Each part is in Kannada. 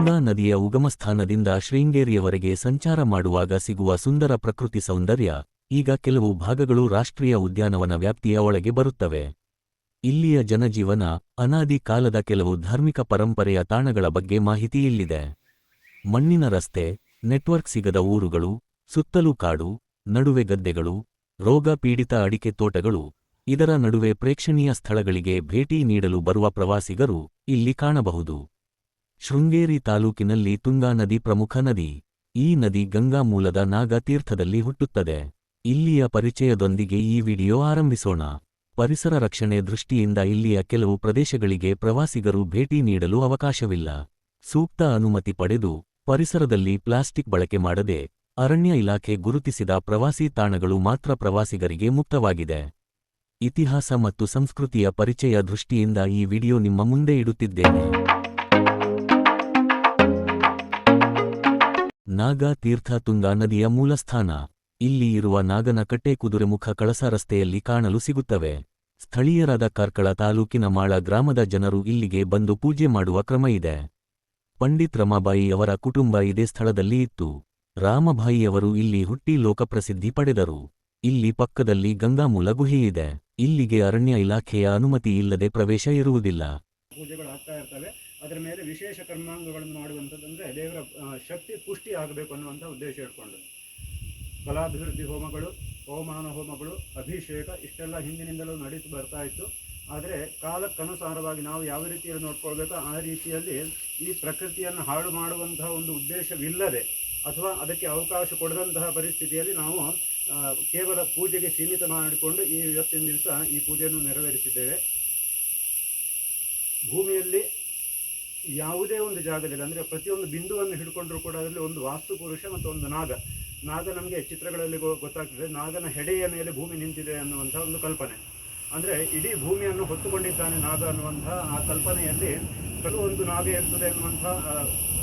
ತುಂಗಾ ನದಿಯ ಉಗಮಸ್ಥಾನದಿಂದ ಶೃಂಗೇರಿಯವರೆಗೆ ಸಂಚಾರ ಮಾಡುವಾಗ ಸಿಗುವ ಸುಂದರ ಪ್ರಕೃತಿ ಸೌಂದರ್ಯ, ಈಗ ಕೆಲವು ಭಾಗಗಳು ರಾಷ್ಟ್ರೀಯ ಉದ್ಯಾನವನ ವ್ಯಾಪ್ತಿಯ ಒಳಗೆ ಬರುತ್ತವೆ. ಇಲ್ಲಿಯ ಜನಜೀವನ, ಅನಾದಿ ಕಾಲದ ಕೆಲವು ಧಾರ್ಮಿಕ ಪರಂಪರೆಯ ತಾಣಗಳ ಬಗ್ಗೆ ಮಾಹಿತಿ ಇಲ್ಲಿದೆ. ಮಣ್ಣಿನ ರಸ್ತೆ, ನೆಟ್ವರ್ಕ್ ಸಿಗದ ಊರುಗಳು, ಸುತ್ತಲೂ ಕಾಡು, ನಡುವೆ ಗದ್ದೆಗಳು, ರೋಗ ಪೀಡಿತ ಅಡಿಕೆ ತೋಟಗಳು, ಇದರ ನಡುವೆ ಪ್ರೇಕ್ಷಣೀಯ ಸ್ಥಳಗಳಿಗೆ ಭೇಟಿ ನೀಡಲು ಬರುವ ಪ್ರವಾಸಿಗರು ಇಲ್ಲಿ ಕಾಣಬಹುದು. ಶೃಂಗೇರಿ ತಾಲೂಕಿನಲ್ಲಿ ತುಂಗಾ ನದಿ ಪ್ರಮುಖ ನದಿ. ಈ ನದಿ ಗಂಗಾ ಮೂಲದ ನಾಗತೀರ್ಥದಲ್ಲಿ ಹುಟ್ಟುತ್ತದೆ. ಇಲ್ಲಿಯ ಪರಿಚಯದೊಂದಿಗೆ ಈ ವಿಡಿಯೋ ಆರಂಭಿಸೋಣ. ಪರಿಸರ ರಕ್ಷಣೆ ದೃಷ್ಟಿಯಿಂದ ಇಲ್ಲಿಯ ಕೆಲವು ಪ್ರದೇಶಗಳಿಗೆ ಪ್ರವಾಸಿಗರು ಭೇಟಿ ನೀಡಲು ಅವಕಾಶವಿಲ್ಲ. ಸೂಕ್ತ ಅನುಮತಿ ಪಡೆದು ಪರಿಸರದಲ್ಲಿ ಪ್ಲಾಸ್ಟಿಕ್ ಬಳಕೆ ಮಾಡದೆ ಅರಣ್ಯ ಇಲಾಖೆ ಗುರುತಿಸಿದ ಪ್ರವಾಸಿ ತಾಣಗಳು ಮಾತ್ರ ಪ್ರವಾಸಿಗರಿಗೆ ಮುಕ್ತವಾಗಿದೆ. ಇತಿಹಾಸ ಮತ್ತು ಸಂಸ್ಕೃತಿಯ ಪರಿಚಯ ದೃಷ್ಟಿಯಿಂದ ಈ ವಿಡಿಯೋ ನಿಮ್ಮ ಮುಂದೆ ಇಡುತ್ತಿದ್ದೇನೆ. ನಾಗ ತೀರ್ಥ ತುಂಗಾ ನದಿಯ ಮೂಲಸ್ಥಾನ. ಇಲ್ಲಿ ಇರುವ ನಾಗನ ಕಟ್ಟೆ ಕುದುರೆಮುಖ ಕಳಸ ರಸ್ತೆಯಲ್ಲಿ ಕಾಣಲು ಸಿಗುತ್ತವೆ. ಸ್ಥಳೀಯರಾದ ಕಾರ್ಕಳ ತಾಲೂಕಿನ ಮಾಳ ಗ್ರಾಮದ ಜನರು ಇಲ್ಲಿಗೆ ಬಂದು ಪೂಜೆ ಮಾಡುವ ಕ್ರಮ ಇದೆ. ಪಂಡಿತ್ ರಮಾಬಾಯಿ ಅವರ ಕುಟುಂಬ ಇದೇ ಸ್ಥಳದಲ್ಲಿ ಇತ್ತು. ರಾಮಭಾಯಿಯವರು ಇಲ್ಲಿ ಹುಟ್ಟಿ ಲೋಕಪ್ರಸಿದ್ಧಿ ಪಡೆದರು. ಇಲ್ಲಿ ಪಕ್ಕದಲ್ಲಿ ಗಂಗಾಮೂಲ ಗುಹೆಯಿದೆ. ಇಲ್ಲಿಗೆ ಅರಣ್ಯ ಇಲಾಖೆಯ ಅನುಮತಿ ಇಲ್ಲದೆ ಪ್ರವೇಶ ಇರುವುದಿಲ್ಲ. ಅದರ ಮೇಲೆ ವಿಶೇಷ ಕರ್ಮಾಂಗಗಳನ್ನು ಮಾಡುವಂಥದ್ದು ಅಂದರೆ ದೇವರ ಶಕ್ತಿ ಪುಷ್ಟಿ ಆಗಬೇಕು ಅನ್ನುವಂಥ ಉದ್ದೇಶ ಇಟ್ಕೊಂಡು ಫಲಾಭಿವೃದ್ಧಿ ಹೋಮಗಳು ಹೋಮಾನ ಹೋಮಗಳು, ಅಭಿಷೇಕ, ಇಷ್ಟೆಲ್ಲ ಹಿಂದಿನಿಂದಲೂ ನಡೀತು, ಬರ್ತಾ ಇತ್ತು. ಆದರೆ ಕಾಲಕ್ಕನುಸಾರವಾಗಿ ನಾವು ಯಾವ ರೀತಿಯಲ್ಲಿ ನೋಡ್ಕೊಳ್ಬೇಕು ಆ ರೀತಿಯಲ್ಲಿ ಈ ಪ್ರಕೃತಿಯನ್ನು ಹಾಳು ಮಾಡುವಂತಹ ಒಂದು ಉದ್ದೇಶವಿಲ್ಲದೆ ಅಥವಾ ಅದಕ್ಕೆ ಅವಕಾಶ ಕೊಡದಂತಹ ಪರಿಸ್ಥಿತಿಯಲ್ಲಿ ನಾವು ಕೇವಲ ಪೂಜೆಗೆ ಸೀಮಿತ ಮಾಡಿಕೊಂಡು ಈ ಇವತ್ತಿನ ದಿವಸ ಈ ಪೂಜೆಯನ್ನು ನೆರವೇರಿಸಿದ್ದೇವೆ. ಭೂಮಿಯಲ್ಲಿ ಯಾವುದೇ ಒಂದು ಜಾಗದಲ್ಲಿ, ಅಂದರೆ ಪ್ರತಿಯೊಂದು ಬಿಂದುವನ್ನು ಹಿಡ್ಕೊಂಡ್ರೂ ಕೂಡ ಅದರಲ್ಲಿ ಒಂದು ವಾಸ್ತು ಪುರುಷ ಮತ್ತು ಒಂದು ನಾಗ. ನಾಗ ನಮಗೆ ಚಿತ್ರಗಳಲ್ಲಿ ಗೊತ್ತಾಗ್ತದೆ. ನಾಗನ ಹೆಡೆಯ ಮೇಲೆ ಭೂಮಿ ನಿಂತಿದೆ ಅನ್ನುವಂಥ ಒಂದು ಕಲ್ಪನೆ. ಅಂದರೆ ಇಡೀ ಭೂಮಿಯನ್ನು ಹೊತ್ತುಕೊಂಡಿದ್ದಾನೆ ನಾಗ ಅನ್ನುವಂಥ ಆ ಕಲ್ಪನೆಯಲ್ಲಿ ಒಂದು ನಾಗ ಇರ್ತದೆ ಅನ್ನುವಂಥ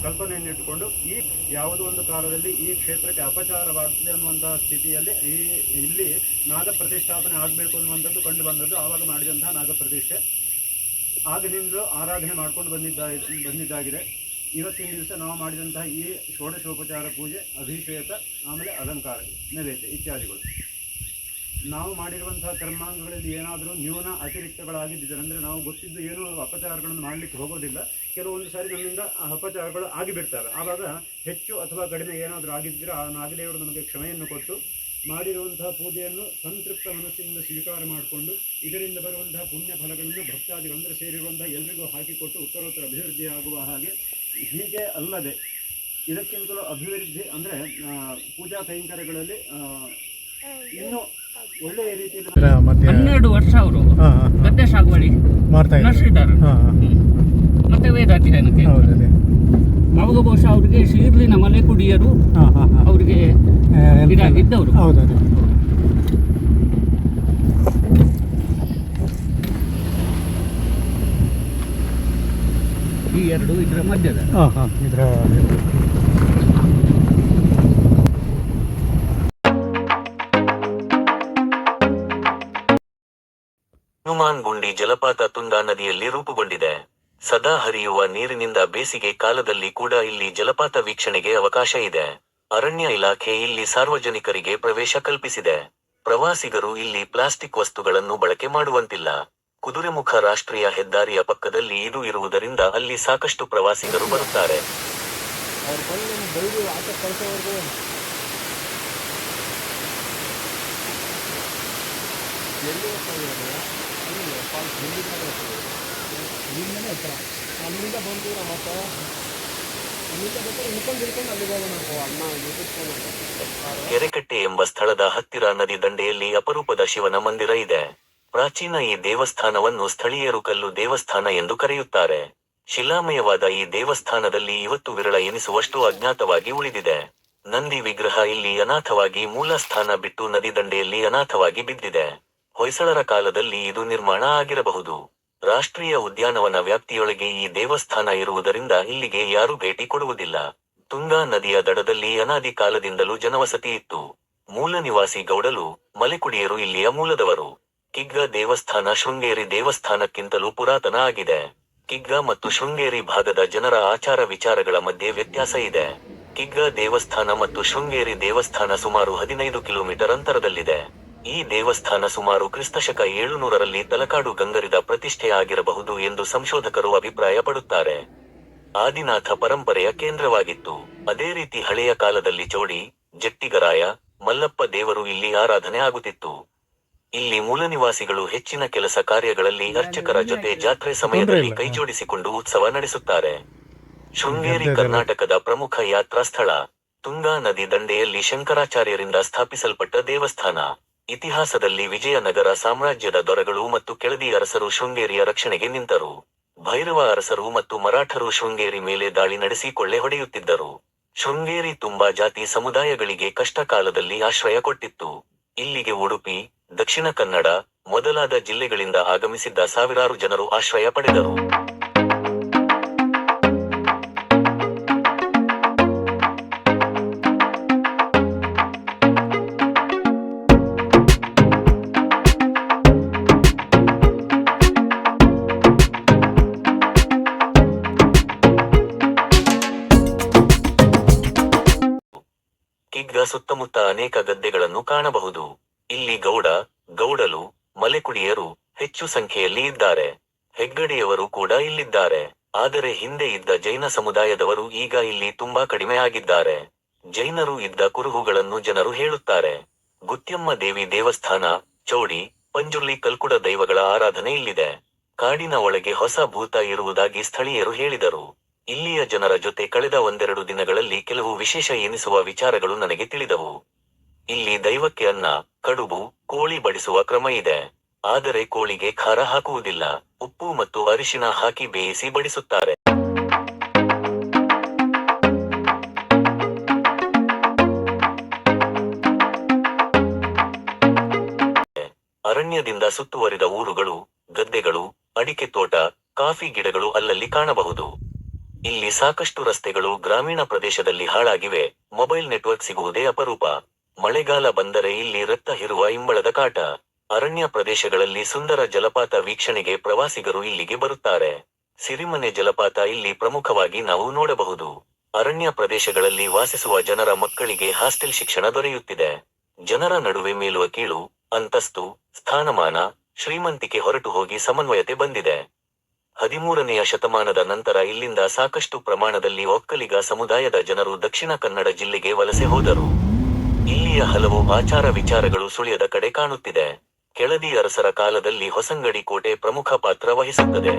ಕಲ್ಪನೆಯನ್ನು ಇಟ್ಟುಕೊಂಡು ಈ ಯಾವುದೋ ಒಂದು ಕಾಲದಲ್ಲಿ ಈ ಕ್ಷೇತ್ರಕ್ಕೆ ಅಪಚಾರವಾಗ್ತದೆ ಅನ್ನುವಂಥ ಸ್ಥಿತಿಯಲ್ಲಿ ಈ, ಇಲ್ಲಿ ನಾಗ ಪ್ರತಿಷ್ಠಾಪನೆ ಆಗಬೇಕು ಅನ್ನುವಂಥದ್ದು ಕಂಡು ಬಂದದ್ದು ಆವಾಗ ಮಾಡಿದಂಥ ನಾಗ ಪ್ರತಿಷ್ಠೆ. ಆಗಲಿಂದಲೂ ಆರಾಧನೆ ಮಾಡ್ಕೊಂಡು ಬಂದಿದ್ದ, ಬಂದಿದ್ದಾಗಿದೆ. ಇವತ್ತಿನ ದಿವಸ ನಾವು ಮಾಡಿದಂತಹ ಈ ಷೋಡಶೋಪಚಾರ ಪೂಜೆ, ಅಭಿಷೇಕ, ಆಮೇಲೆ ಅಲಂಕಾರ, ನೈವೇದ್ಯ ಇತ್ಯಾದಿಗಳು. ನಾವು ಮಾಡಿರುವಂತಹ ಕರ್ಮಾಂಗಗಳಲ್ಲಿ ಏನಾದರೂ ನ್ಯೂನ ಅತಿರಿಕ್ತಗಳಾಗಿದ್ದರೆ ಅಂದರೆ ನಾವು ಗೊತ್ತಿದ್ದು ಏನೂ ಅಪಚಾರಗಳನ್ನು ಮಾಡಲಿಕ್ಕೆ ಹೋಗೋದಿಲ್ಲ. ಕೆಲವೊಂದು ಸಾರಿ ನಮ್ಮಿಂದ ಆ ಅಪಚಾರಗಳು ಆಗಿಬಿಡ್ತಾರೆ. ಆವಾಗ ಹೆಚ್ಚು ಅಥವಾ ಕಡಿಮೆ ಏನಾದರೂ ಆಗಿದ್ದರೆ ಆ ನಾಗದೇವರು ನಮಗೆ ಕ್ಷಮೆಯನ್ನು ಕೊಟ್ಟು ಮಾಡಿರುವಂತಹ ಪೂಜೆಯನ್ನು ಸಂತೃಪ್ತ ಮನಸ್ಸಿನಿಂದ ಸ್ವೀಕಾರ ಮಾಡಿಕೊಂಡು ಇದರಿಂದ ಬರುವಂತಹ ಪುಣ್ಯ ಫಲಗಳನ್ನು ಭಕ್ತಾದಿ ಅಂದರೆ ಸೇರಿರುವಂತಹ ಎಲ್ಲರಿಗೂ ಹಾಕಿಕೊಟ್ಟು ಉತ್ತರೋತ್ತರ ಅಭಿವೃದ್ಧಿ ಆಗುವ ಹಾಗೆ ಹೀಗೆ ಅಲ್ಲದೆ ಇದಕ್ಕಿಂತಲೂ ಅಭಿವೃದ್ಧಿ ಅಂದರೆ ಪೂಜಾ ಕೈಂಕರ್ಯಗಳಲ್ಲಿ ಇನ್ನೂ ಒಳ್ಳೆಯ ರೀತಿಯಲ್ಲಿ ಹನ್ನೆರಡು ವರ್ಷ ಅವರು. ಗದ್ದೆ ಸಾಗುವಳಿ ಮಾಡ್ತಾ ಇದ್ದಾರೆ. ಮತ್ತೆ ವೇದಾಧ್ಯಯನಕ್ಕೆ ಅವಾಗ ಬಹುಶಃ ಅವರಿಗೆ ಶೀರ್ಲಿನ ಮಲೆ ಕುಡಿಯರು. ಅವರಿಗೆ ಆ, help ಇದಾಗಿದ್ದವರು. ಹೌದು ಅದೇ ಈ ಎರಡು ಇದರ ಮಧ್ಯದ ಹಾ ಹಾ ಇದರ ಹನುಮಾನ್ ಗುಂಡಿ ಜಲಪಾತ ತುಂಗಾ ನದಿಯಲ್ಲಿ ರೂಪುಗೊಂಡಿದೆ ಸದಾ ಹರಿಯುವ ನೀರಿನಿಂದ ಬೇಸಿಗೆ ಕಾಲದಲ್ಲಿ ಕೂಡ ಇಲ್ಲಿ ಜಲಪಾತ ವೀಕ್ಷಣೆಗೆ ಅವಕಾಶ ಇದೆ. ಅರಣ್ಯ ಇಲಾಖೆ ಇಲ್ಲಿ ಸಾರ್ವಜನಿಕರಿಗೆ ಪ್ರವೇಶ ಕಲ್ಪಿಸಿದೆ. ಪ್ರವಾಸಿಗರು ಇಲ್ಲಿ ಪ್ಲಾಸ್ಟಿಕ್ ವಸ್ತುಗಳನ್ನು ಬಳಕೆ ಮಾಡುವಂತಿಲ್ಲ. ಕುದುರೆಮುಖ ರಾಷ್ಟ್ರೀಯ ಹೆದ್ದಾರಿಯ ಪಕ್ಕದಲ್ಲಿ ಇದು ಇರುವುದರಿಂದ ಅಲ್ಲಿ ಸಾಕಷ್ಟು ಪ್ರವಾಸಿಗರು ಬರುತ್ತಾರೆ. ಕೆರೆಕಟ್ಟೆ ಎಂಬ ಸ್ಥಳದ ಹತ್ತಿರ ನದಿ ದಂಡೆಯಲ್ಲಿ ಅಪರೂಪದ ಶಿವನ ಮಂದಿರ ಇದೆ. ಪ್ರಾಚೀನ ಈ ದೇವಸ್ಥಾನವನ್ನು ಸ್ಥಳೀಯರು ಕಲ್ಲು ದೇವಸ್ಥಾನ ಎಂದು ಕರೆಯುತ್ತಾರೆ. ಶಿಲಾಮಯವಾದ ಈ ದೇವಸ್ಥಾನದಲ್ಲಿ ಇವತ್ತು ವಿರಳ ಎನಿಸುವಷ್ಟು ಅಜ್ಞಾತವಾಗಿ ಉಳಿದಿದೆ. ನಂದಿ ವಿಗ್ರಹ ಇಲ್ಲಿ ಅನಾಥವಾಗಿ ಮೂಲ ಸ್ಥಾನ ಬಿಟ್ಟು ನದಿ ದಂಡೆಯಲ್ಲಿ ಅನಾಥವಾಗಿ ಬಿದ್ದಿದೆ. ಹೊಯ್ಸಳರ ಕಾಲದಲ್ಲಿ ಇದು ನಿರ್ಮಾಣ ಆಗಿರಬಹುದು. ರಾಷ್ಟ್ರೀಯ ಉದ್ಯಾನವನ ವ್ಯಾಪ್ತಿಯೊಳಗೆ ಈ ದೇವಸ್ಥಾನ ಇರುವುದರಿಂದ ಇಲ್ಲಿಗೆ ಯಾರೂ ಭೇಟಿ ಕೊಡುವುದಿಲ್ಲ. ತುಂಗಾ ನದಿಯ ದಡದಲ್ಲಿ ಅನಾದಿ ಕಾಲದಿಂದಲೂ ಜನವಸತಿ ಇತ್ತು. ಮೂಲ ನಿವಾಸಿ ಗೌಡಲು, ಮಲೆಕುಡಿಯರು ಇಲ್ಲಿಯ ಮೂಲದವರು. ಕಿಗ್ಗ ದೇವಸ್ಥಾನ ಶೃಂಗೇರಿ ದೇವಸ್ಥಾನಕ್ಕಿಂತಲೂ ಪುರಾತನ ಆಗಿದೆ. ಕಿಗ್ಗ ಮತ್ತು ಶೃಂಗೇರಿ ಭಾಗದ ಜನರ ಆಚಾರ ವಿಚಾರಗಳ ಮಧ್ಯೆ ವ್ಯತ್ಯಾಸ ಇದೆ. ಕಿಗ್ಗ ದೇವಸ್ಥಾನ ಮತ್ತು ಶೃಂಗೇರಿ ದೇವಸ್ಥಾನ ಸುಮಾರು ಹದಿನೈದು ಕಿಲೋಮೀಟರ್ ಅಂತರದಲ್ಲಿದೆ. ಈ ದೇವಸ್ಥಾನ ಸುಮಾರು ಕ್ರಿಸ್ತಶಕ ಏಳುನೂರರಲ್ಲಿ ತಲಕಾಡು ಗಂಗರಿದ ಪ್ರತಿಷ್ಠೆಯಾಗಿರಬಹುದು ಎಂದು ಸಂಶೋಧಕರು ಅಭಿಪ್ರಾಯಪಡುತ್ತಾರೆ. ಆದಿನಾಥ ಪರಂಪರೆಯ ಕೇಂದ್ರವಾಗಿತ್ತು. ಅದೇ ರೀತಿ ಹಳೆಯ ಕಾಲದಲ್ಲಿ ಚೋಡಿ ಜಟ್ಟಿಗರಾಯ ಮಲ್ಲಪ್ಪ ದೇವರು ಇಲ್ಲಿ ಆರಾಧನೆ ಆಗುತ್ತಿತ್ತು. ಇಲ್ಲಿ ಮೂಲನಿವಾಸಿಗಳು ಹೆಚ್ಚಿನ ಕೆಲಸ ಕಾರ್ಯಗಳಲ್ಲಿ ಅರ್ಚಕರ ಜೊತೆ ಜಾತ್ರೆ ಸಮಯದಲ್ಲಿ ಕೈಜೋಡಿಸಿಕೊಂಡು ಉತ್ಸವ ನಡೆಸುತ್ತಾರೆ. ಶೃಂಗೇರಿ ಕರ್ನಾಟಕದ ಪ್ರಮುಖ ಯಾತ್ರಾ ಸ್ಥಳ. ತುಂಗಾ ನದಿ ದಂಡೆಯಲ್ಲಿ ಶಂಕರಾಚಾರ್ಯರಿಂದ ಸ್ಥಾಪಿಸಲ್ಪಟ್ಟ ದೇವಸ್ಥಾನ. ಇತಿಹಾಸದಲ್ಲಿ ವಿಜಯನಗರ ಸಾಮ್ರಾಜ್ಯದ ದೊರೆಗಳು ಮತ್ತು ಕೆಳದಿ ಅರಸರು ಶೃಂಗೇರಿಯ ರಕ್ಷಣೆಗೆ ನಿಂತರು. ಭೈರವ ಅರಸರು ಮತ್ತು ಮರಾಠರು ಶೃಂಗೇರಿ ಮೇಲೆ ದಾಳಿ ನಡೆಸಿ ಕೊಳ್ಳೆ ಹೊಡೆಯುತ್ತಿದ್ದರು. ಶೃಂಗೇರಿ ತುಂಬಾ ಜಾತಿ ಸಮುದಾಯಗಳಿಗೆ ಕಷ್ಟಕಾಲದಲ್ಲಿ ಆಶ್ರಯ ಕೊಟ್ಟಿತ್ತು. ಇಲ್ಲಿಗೆ ಉಡುಪಿ, ದಕ್ಷಿಣ ಕನ್ನಡ, ಮೊದಲಾದ ಜಿಲ್ಲೆಗಳಿಂದ ಆಗಮಿಸಿದ್ದ ಸಾವಿರಾರು ಜನರು ಆಶ್ರಯ ಪಡೆದರು. ಕಿಗ್ಗ ಸುತ್ತಮುತ್ತ ಅನೇಕ ಗದ್ದೆಗಳನ್ನು ಕಾಣಬಹುದು. ಇಲ್ಲಿ ಗೌಡ, ಗೌಡಲು, ಮಲೆಕುಡಿಯರು ಹೆಚ್ಚು ಸಂಖ್ಯೆಯಲ್ಲಿ ಇದ್ದಾರೆ. ಹೆಗ್ಗಡೆಯವರು ಕೂಡ ಇಲ್ಲಿದ್ದಾರೆ. ಆದರೆ ಹಿಂದೆ ಇದ್ದ ಜೈನ ಸಮುದಾಯದವರು ಈಗ ಇಲ್ಲಿ ತುಂಬಾ ಕಡಿಮೆ ಆಗಿದ್ದಾರೆ. ಜೈನರು ಇದ್ದ ಕುರುಹುಗಳನ್ನು ಜನರು ಹೇಳುತ್ತಾರೆ. ಗುತ್ಯಮ್ಮ ದೇವಿ ದೇವಸ್ಥಾನ, ಚೌಡಿ, ಪಂಜುರ್ಲಿ ಕಲ್ಕುಡ ದೈವಗಳ ಆರಾಧನೆ ಇಲ್ಲಿದೆ. ಕಾಡಿನ ಒಳಗೆ ಹೊಸ ಭೂತ ಇರುವುದಾಗಿ ಸ್ಥಳೀಯರು ಹೇಳಿದರು. ಇಲ್ಲಿಯ ಜನರ ಜೊತೆ ಕಳೆದ ಒಂದೆರಡು ದಿನಗಳಲ್ಲಿ ಕೆಲವು ವಿಶೇಷ ಎನಿಸುವ ವಿಚಾರಗಳು ನನಗೆ ತಿಳಿದವು. ಇಲ್ಲಿ ದೈವಕ್ಕೆ ಅನ್ನ, ಕಡುಬು, ಕೋಳಿ ಬಡಿಸುವ ಕ್ರಮ ಇದೆ. ಆದರೆ ಕೋಳಿಗೆ ಖಾರ ಹಾಕುವುದಿಲ್ಲ. ಉಪ್ಪು ಮತ್ತು ಅರಿಶಿನ ಹಾಕಿ ಬೇಯಿಸಿ ಬಡಿಸುತ್ತಾರೆ. ಅರಣ್ಯದಿಂದ ಸುತ್ತುವರಿದ ಊರುಗಳು, ಗದ್ದೆಗಳು, ಅಡಿಕೆ ತೋಟ, ಕಾಫಿ ಗಿಡಗಳು ಅಲ್ಲಲ್ಲಿ ಕಾಣಬಹುದು. ಇಲ್ಲಿ ಸಾಕಷ್ಟು ರಸ್ತೆಗಳು ಗ್ರಾಮೀಣ ಪ್ರದೇಶದಲ್ಲಿ ಹಾಳಾಗಿವೆ. ಮೊಬೈಲ್ ನೆಟ್ವರ್ಕ್ ಸಿಗುವುದೇ ಅಪರೂಪ. ಮಳೆಗಾಲ ಬಂದರೆ ಇಲ್ಲಿ ರಕ್ತ ಹಿರುವ ಇಂಬಳದ ಕಾಟ. ಅರಣ್ಯ ಪ್ರದೇಶಗಳಲ್ಲಿ ಸುಂದರ ಜಲಪಾತ ವೀಕ್ಷಣೆಗೆ ಪ್ರವಾಸಿಗರು ಇಲ್ಲಿಗೆ ಬರುತ್ತಾರೆ. ಸಿರಿಮನೆ ಜಲಪಾತ ಇಲ್ಲಿ ಪ್ರಮುಖವಾಗಿ ನಾವು ನೋಡಬಹುದು. ಅರಣ್ಯ ಪ್ರದೇಶಗಳಲ್ಲಿ ವಾಸಿಸುವ ಜನರ ಮಕ್ಕಳಿಗೆ ಹಾಸ್ಟೆಲ್ ಶಿಕ್ಷಣ ದೊರೆಯುತ್ತಿದೆ. ಜನರ ನಡುವೆ ಮೇಲುವ ಕೀಳು, ಅಂತಸ್ತು, ಸ್ಥಾನಮಾನ, ಶ್ರೀಮಂತಿಕೆ ಹೊರಟು ಹೋಗಿ ಸಮನ್ವಯತೆ ಬಂದಿದೆ. ಹದಿಮೂರನೆಯ ಶತಮಾನದ ನಂತರ ಇಲ್ಲಿಂದ ಸಾಕಷ್ಟು ಪ್ರಮಾಣದಲ್ಲಿ ಒಕ್ಕಲಿಗ ಸಮುದಾಯದ ಜನರು ದಕ್ಷಿಣ ಕನ್ನಡ ಜಿಲ್ಲೆಗೆ ವಲಸೆ ಹೋದರು. ಇಲ್ಲಿಯ ಹಲವು ಆಚಾರ ವಿಚಾರಗಳು ಸುಳಿಯದ ಕಡೆ ಕಾಣುತ್ತಿದೆ. ಕೆಳದಿ ಅರಸರ ಕಾಲದಲ್ಲಿ ಹೊಸಂಗಡಿ ಕೋಟೆ ಪ್ರಮುಖ ಪಾತ್ರ ವಹಿಸುತ್ತದೆ.